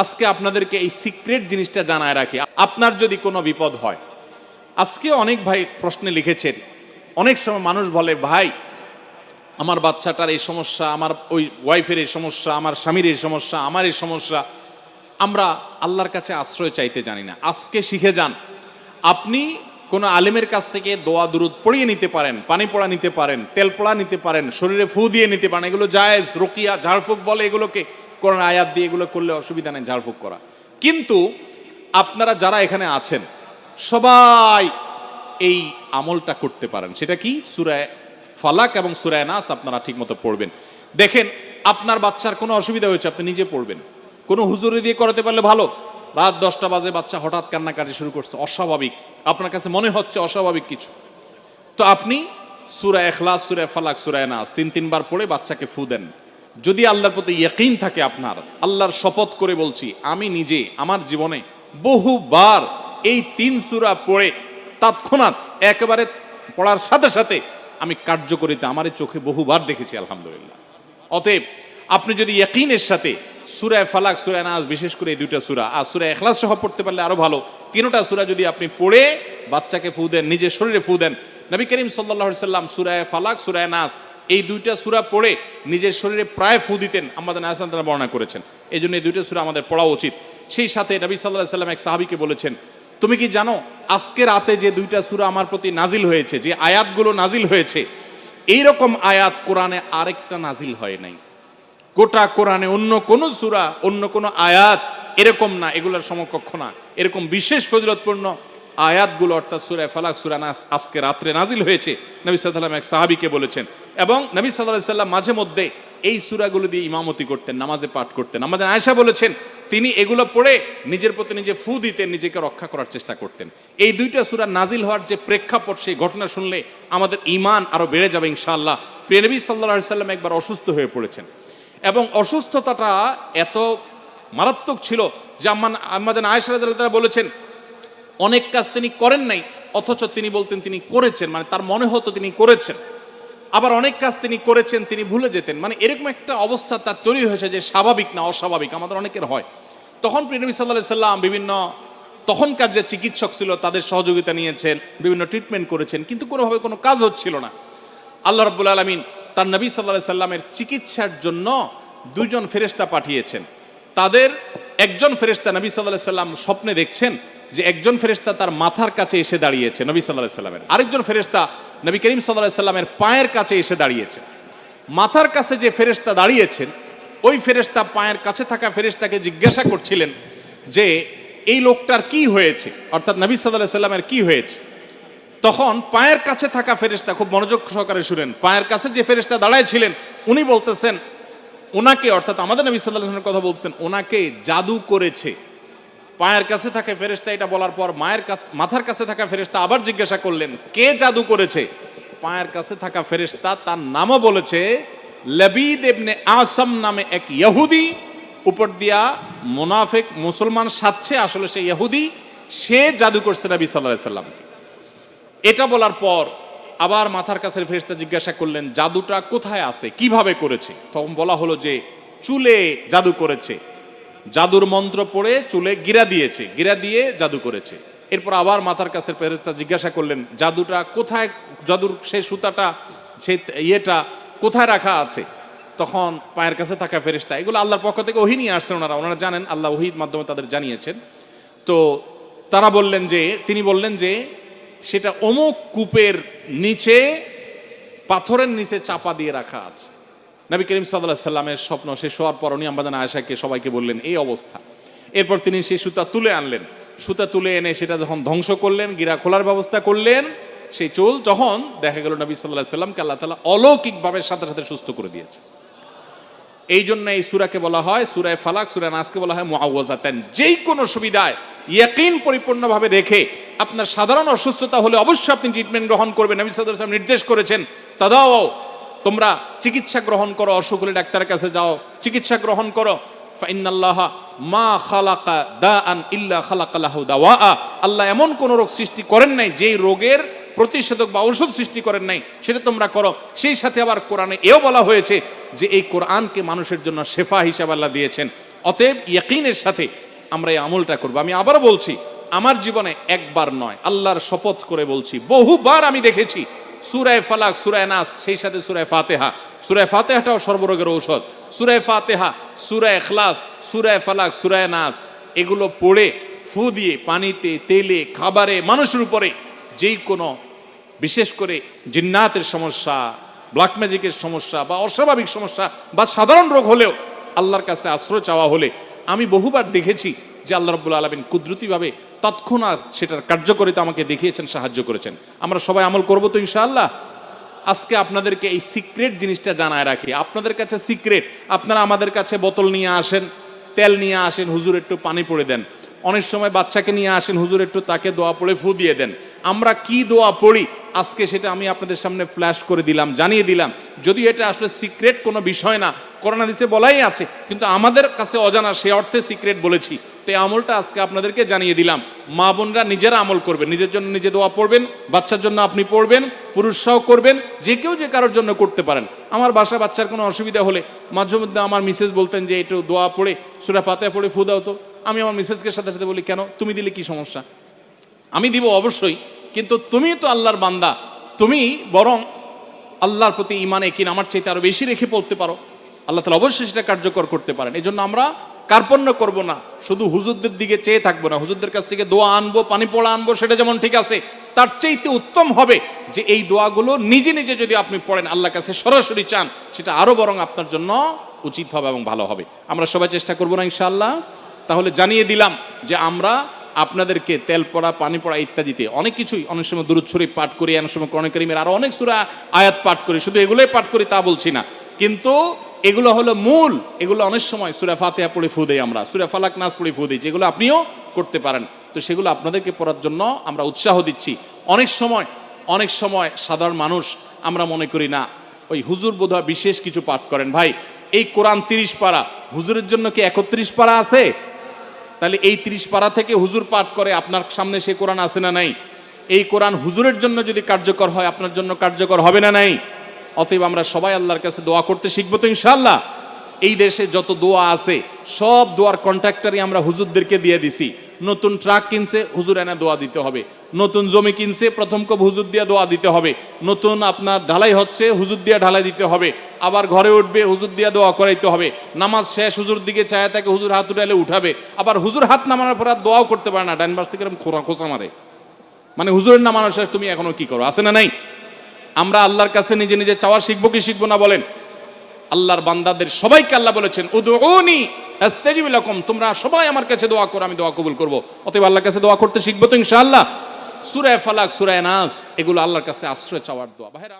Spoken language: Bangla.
আজকে আপনাদেরকে এই সিক্রেট জিনিসটা জানায় রাখি। আপনার যদি কোনো বিপদ হয়, আজকে অনেক ভাই প্রশ্নে লিখেছেন, অনেক সময় মানুষ বলে, ভাই, আমার বাচ্চাটার এই সমস্যা, আমার ওই ওয়াইফের এই সমস্যা, আমার স্বামীর এই সমস্যা, আমার এই সমস্যা। আমরা আল্লাহর কাছে আশ্রয় চাইতে জানি না। আজকে শিখে যান, আপনি কোনো আলেমের কাছ থেকে দোয়া, দুরুদ পড়িয়ে নিতে পারেন, পানি পড়া নিতে পারেন, তেল পড়া নিতে পারেন, শরীরে ফু দিয়ে নিতে পারেন, এগুলো জায়েজ, রকিয়া, ঝাড়ফুঁক বলে এগুলোকে। কোরআন আয়াত দিয়ে এগুলো করলে অসুবিধা নেই, ঝাড়ফুঁক করা। কিন্তু আপনারা যারা এখানে আছেন, সবাই এই আমলটা করতে পারেন। সেটা কি? সুরায় ফালাক এবং সুরায় নাস আপনারা ঠিকমতো পড়বেন। দেখেন, আপনার বাচ্চার কোনো অসুবিধা হয়েছে, আপনি নিজে পড়বেন। কোনো হুজুরি দিয়ে করাতে পারলে ভালো। রাত দশটা বাজে বাচ্চা হঠাৎ কান্নাকাটি শুরু করছে, অস্বাভাবিক। আপনার কাছে মনে হচ্ছে অস্বাভাবিক কিছু। তো আপনি সুরা এখলাস সুরা ফালাক সুরায় নাস তিন, তিনবার পড়ে বাচ্চাকে ফু দেন। যদি আল্লাহর প্রতি ইয়কিন থাকে আপনার, আল্লাহর শপথ করে বলছি, আমি নিজে, আমার জীবনে বহুবার এই তিন সুরা পড়ে তৎক্ষণাৎ একেবারে পড়ার সাথে সাথে আমি কার্যকরিতা আমার চোখে বহুবার দেখেছি, আলহামদুলিল্লাহ। অতএব আপনি যদি ইয়কিনের সাথে সুরায় ফালাক, সুরায় নাস, বিশেষ করে এই দুইটা সুরা, আর সুরায় এখলাস সহ পড়তে পারলে আরও ভালো। তিনটা সুরা যদি আপনি পড়ে বাচ্চাকে ফু দেন, নিজের শরীরে ফু দেন, নবী করিম সাল্লাহ সাল্লাম সুরায় ফালাক, সুরায় নাস এই দুইটা সুরা পড়ে নিজের শরীরে প্রায় ফু দিতেন আমাদের নায়াসান তারা বর্ণনা করেছেন। এই জন্য এই দুইটা সুরা আমাদের পড়া উচিত। সেই সাথে নবী সাল্লাহ সাল্লাম এক সাহাবিকে বলেছেন, তুমি কি জানো, আজকে রাতে যে দুইটা সুরা আমার প্রতি নাজিল হয়েছে, যে আয়াতগুলো নাজিল হয়েছে, এইরকম আয়াত কোরআনে আরেকটা নাজিল হয় নাই। গোটা কোরআনে অন্য কোন সুরা, অন্য কোন আয়াত এরকম না, এগুলোর সমকক্ষ না। এরকম বিশেষ ফজিলতপূর্ণ আয়াতগুলো অর্থাৎ সুরায় ফালাক, সুরা নাস আজকে রাত্রে নাজিল হয়েছে। নবী সাল্লাম এক সাহাবিকে বলেছেন এবং নবী সাল্লাহ সাল্লাম মাঝে মধ্যে এই সুরাগুলো দিয়ে ইমামতি করতেন, নামাজে পাঠ করতেন। আমাদের আয়সা বলেছেন, তিনি এগুলো পড়ে নিজের প্রতি নিজে ফু দিতেন, নিজেকে রক্ষা করার চেষ্টা করতেন। এই দুইটা সুরা নাজিল হওয়ার যে প্রেক্ষাপট, সেই ঘটনা শুনলে আমাদের ইমান আরও বেড়ে যাবে ইনশাআল্লাহ। প্রিয় নবী সাল্লাহ সাল্লাম একবার অসুস্থ হয়ে পড়েছেন। এবং অসুস্থতাটা এত মারাত্মক ছিল যে আম্মান আমাদের আয়সারা বলেছেন, অনেক কাজ তিনি করেন নাই, অথচ তিনি বলতেন তিনি করেছেন মানে তার মনে হতো তিনি করেছেন। আবার অনেক কাজ তিনি করেছেন, তিনি ভুলে যেতেন। মানে এরকম একটা অবস্থা তার তৈরি হয়েছে যে স্বাভাবিক না অস্বাভাবিক, আমাদের অনেকের হয়। তখন প্রিনবী সাল্লাহ সাল্লাম বিভিন্ন তখনকার যে চিকিৎসক ছিল, তাদের সহযোগিতা নিয়েছেন, বিভিন্ন ট্রিটমেন্ট করেছেন, কিন্তু কোনোভাবে কোনো কাজ হচ্ছিল না। আল্লাহ রব্বুল আলমিন তার নবী সাল্লাহ সাল্লামের চিকিৎসার জন্য দুইজন ফেরেস্তা পাঠিয়েছেন। তাদের একজন ফেরেস্তা নবী সাল্লাহ সাল্লাম স্বপ্নে দেখছেন যে একজন ফেরেস্তা তার মাথার কাছে এসে দাঁড়িয়েছে নবী সাল্লাহ সাল্লামের। আরেকজন ফেরেস্তা নবী করিম সাল্লাহ সাল্লামের পায়ের কাছে এসে দাঁড়িয়েছে মাথার কাছে যে ফেরেস্তা দাঁড়িয়েছেন, ওই ফেরেস্তা পায়ের কাছে থাকা ফেরেস্তাকে জিজ্ঞাসা করছিলেন যে, এই লোকটার কি হয়েছে? অর্থাৎ নবী সাল্লাহ সাল্লামের কি হয়েছে? তখন পায়ের কাছে থাকা ফেরেস্তা খুব মনোযোগ সহকারে শুনেন। পায়ের কাছে যে ফেরেস্তা দাঁড়ায় ছিলেন উনি বলতেছেন ওনাকে অর্থাৎ আমাদের নবী সাল্লাহ কথা বলছেন ওনাকে জাদু করেছে। পায়ের কাছে থাকা ফেরেস্তা এটা বলার পর মায়ের মাথার কাছে থাকা ফেরেস্তা আবার জিজ্ঞাসা করলেন, কে জাদু করেছে? পায়ের কাছে থাকা ফেরেস্তা তার নামও বলেছে, লবিদ এবনে আসাম নামে এক ইহুদি। উপর দিয়া মোনাফেক মুসলমান সাচ্ছে আসলে সে ইহুদি, সে জাদু করছে নবী সাল্লাহ এটা বলার পর আবার মাথার কাছে ফেরেস্তা জিজ্ঞাসা করলেন, জাদুটা কোথায় আছে? কীভাবে করেছে? তখন বলা হলো যে, চুলে জাদু করেছে। জাদুর মন্ত্র পড়ে চুলে গিরা দিয়েছে, গিরা দিয়ে জাদু করেছে। এরপর আবার মাথার কাছে ফেরেস্তা জিজ্ঞাসা করলেন, জাদুটা কোথায়, জাদুর সে সুতাটা, সেই ইয়েটা কোথায় রাখা আছে? তখন পায়ের কাছে থাকা ফেরেস্তা এগুলো আল্লাহর পক্ষ থেকে ওহি নিয়ে আসছেন ওনারা ওনারা জানেন, আল্লাহ ওহির মাধ্যমে তাদের জানিয়েছেন। তো তারা বললেন যে, তিনি বললেন যে, সেটা অমুক কূপের নিচে, পাথরের নিচে চাপা দিয়ে রাখা আছে। নবী করিম সাল্লাহ সাল্লামের স্বপ্ন শেষ হওয়ার পর উনি আমাদের আয়সাকে সবাইকে বললেন, এই অবস্থা। এরপর তিনি সেই সুতা তুলে আনলেন। সুতা তুলে এনে সেটা যখন ধ্বংস করলেন, গিরা খোলার ব্যবস্থা করলেন, সেই চুল যখন দেখা গেল নবী সাল্লাহ সাল্লামকে আল্লাহ তালা অলৌকিকভাবে সাথে সাথে সুস্থ করে দিয়েছে। এই জন্য এই সুরাকে বলা হয় সুরায় ফালাক, সুরায় নাসকে বলা হয় মুআওয়াজাতান। যেই কোনো সুবিধায় ইয়াকিন পরিপূর্ণভাবে রেখে আপনার সাধারণ অসুস্থতা হলে অবশ্যই আপনি ট্রিটমেন্ট গ্রহণ করবেন। নবী সাল্লাল্লাহু আলাইহি নির্দেশ করেছেন তাদাও তোমরা চিকিৎসা গ্রহণ করো অসুখ হলে ডাক্তারের কাছে যাও, চিকিৎসা গ্রহণ করো। মা খালাকা দাআন ইল্লা খালাকালাহু দাওয়া আল্লাহ এমন কোন রোগ সৃষ্টি করেন নাই, যেই রোগের প্রতিষেধক বা ঔষধ সৃষ্টি করেন নাই, সেটা তোমরা করো। সেই সাথে আবার কোরআনে এও বলা হয়েছে যে এই কোরআনকে মানুষের জন্য শেফা হিসাবে আল্লাহ দিয়েছেন। অতএব ইয়াকিনের সাথে আমরা এই আমলটা করব। আমি আবারও বলছি, আমার জীবনে একবার নয়, আল্লাহর শপথ করে বলছি, বহুবার আমি দেখেছি সুরায় ফালাক, সুরায় নাস, সেই সাথে সুরায় ফাতেহা। সুরায় ফাতেহাটাও সর্বরোগের ঔষধ। সুরায় ফাতেহা, সুরায় এখলাস সুরায় ফালাক, সুরায় নাস, এগুলো পড়ে, ফু দিয়ে পানিতে, তেলে, খাবারে, মানুষের উপরে যেই কোনো বিশেষ করে জিন্নাতের সমস্যা ব্ল্যাক ম্যাজিকের সমস্যা বা অস্বাভাবিক সমস্যা বা সাধারণ রোগ হলেও আল্লাহর কাছে আশ্রয় চাওয়া হলে, আমি বহুবার দেখেছি যে আল্লাহ রব্বুল আলমিন কুদরতিভাবে তৎক্ষণাৎ সেটার কার্যকারিতা আমাকে দেখিয়েছেন, সাহায্য করেছেন। আমরা সবাই আমল করব তো ইনশাআল্লাহ? আজকে আপনাদেরকে এই সিক্রেট জিনিসটা জানায় রাখি। আপনাদের কাছে সিক্রেট, আপনারা আমাদের কাছে বোতল নিয়ে আসেন, তেল নিয়ে আসেন, হুজুর একটু পানি পড়ে দেন। অনেক সময় বাচ্চাকে নিয়ে আসেন, হুজুর একটু তাকে দোয়া পড়ে ফু দিয়ে দেন। আমরা কি দোয়া পড়ি? আজকে সেটা আমি আপনাদের সামনে ফ্ল্যাশ করে দিলাম, জানিয়ে দিলাম। যদি এটা আসলে সিক্রেট কোনো বিষয় না করোনা দিছে বলাই আছে, কিন্তু আমাদের কাছে অজানা সে অর্থে সিক্রেট বলেছি। তো আমলটা আজকে আপনাদেরকে জানিয়ে দিলাম। মা বোনরা নিজেরা আমল করবেন, নিজের জন্য নিজে দোয়া পড়বেন, বাচ্চার জন্য আপনি পড়বেন, পুরুষরাও করবেন, যে কেউ যে কারোর জন্য করতে পারেন। আমার বাসা বাচ্চার কোনো অসুবিধা হলে মাঝে মধ্যে আমার মিসেস বলতেন যে, একটু দোয়া পড়ে, সুরা পাতায় পড়ে ফু দাও তো। আমি আমার মিসেসকে সাথে সাথে বলি, কেন? তুমি দিলে কি সমস্যা? আমি দিব অবশ্যই, কিন্তু তুমি তো আল্লাহর বান্দা। তুমি বরং আল্লাহর প্রতি ইমানে কিন আমার চাইতে আরও বেশি রেখে পড়তে পারো। আল্লাহ তালা অবশ্যই সেটা কার্যকর করতে পারেন। এই জন্য আমরা কার্পণ্য করব না, শুধু হুজুরদের দিকে চেয়ে থাকব না। হুজুরদের কাছ থেকে দোয়া আনব, পানি পোড়া আনব, সেটা যেমন ঠিক আছে, তার চাইতে উত্তম হবে যে এই দোয়াগুলো নিজে নিজে যদি আপনি পড়েন, আল্লাহর কাছে সরাসরি চান, সেটা আরও বরং আপনার জন্য উচিত হবে এবং ভালো হবে। আমরা সবাই চেষ্টা করব না ইনশাআল্লাহ? তাহলে জানিয়ে দিলাম যে আমরা আপনাদেরকে তেল পড়া, পানি পড়া ইত্যাদিতে অনেক কিছুই অনেক সময় দূরত শরীফ পাঠ করি, অনেক সময় করণে করিমের আরও অনেক সুরা আয়াত পাঠ করি, শুধু এগুলোই পাঠ করি তা বলছি না। কিন্তু এগুলো হলো মূল, এগুলো অনেক সময় সুরা ফাতেহা পড়ে ফু আমরা, সুরা ফালাক নাচ পড়ে ফু দিই, যেগুলো আপনিও করতে পারেন। তো সেগুলো আপনাদেরকে পড়ার জন্য আমরা উৎসাহ দিচ্ছি। অনেক সময় অনেক সময় সাধারণ মানুষ, আমরা মনে করি না, ওই হুজুর বোধহয় বিশেষ কিছু পাঠ করেন। ভাই, এই কোরআন তিরিশ পারা, হুজুরের জন্য কি একত্রিশ পারা আছে? তাহলে এই তিরিশ পারা থেকে হুজুর পাঠ করে, আপনার সামনে সে কোরআন আছে না নাই? এই কোরআন হুজুরের জন্য যদি কার্যকর হয়, আপনার জন্য কার্যকর হবে না নাই? অতএব আমরা সবাই আল্লাহর কাছে দোয়া করতে শিখব তো ইনশাল্লাহ এই দেশে যত দোয়া আছে, সব দোয়ার কন্ট্রাক্টারই আমরা হুজুরদেরকে দিয়ে দিছি। নতুন ট্রাক কিনছে, হুজুর এনে দোয়া দিতে হবে। নতুন জমি কিনছে, প্রথম কব হুজুর দিয়ে দোয়া দিতে হবে। নতুন আপনার ঢালাই হচ্ছে, হুজুর দিয়ে ঢালাই দিতে হবে। আবার ঘরে উঠবে, হুজুর দিয়ে দোয়া করাইতে হবে। নামাজ শেষ, হুজুর দিকে চায় তাকে হুজুর হাত উঠালে উঠাবে। আবার হুজুর হাত নামানোর পর আর দোয়াও করতে পারে না। ডাইন পাশ থেকে খোসা মারে। মানে হুজুরের নামানোর শেষ, তুমি এখনও কি করো? আছে না নাই? আমরা আল্লাহর কাছে নিজে নিজে চাওয়া শিখব কি শিখব না বলেন? আল্লাহর বান্দাদের সবাইকে আল্লাহ বলেছেন উদুনি আস্তাজিব লাকুম। তোমরা সবাই আমার কাছে দোয়া করো, আমি দোয়া কবুল করব। অতএব আল্লাহর কাছে দোয়া করতে শিখব তো ইনশাআল্লাহ। সূরা ফালাক, সুরায় নাস, এগুলো আল্লাহর কাছে আশ্রয় চাওয়ার দোয়া। ভাইরা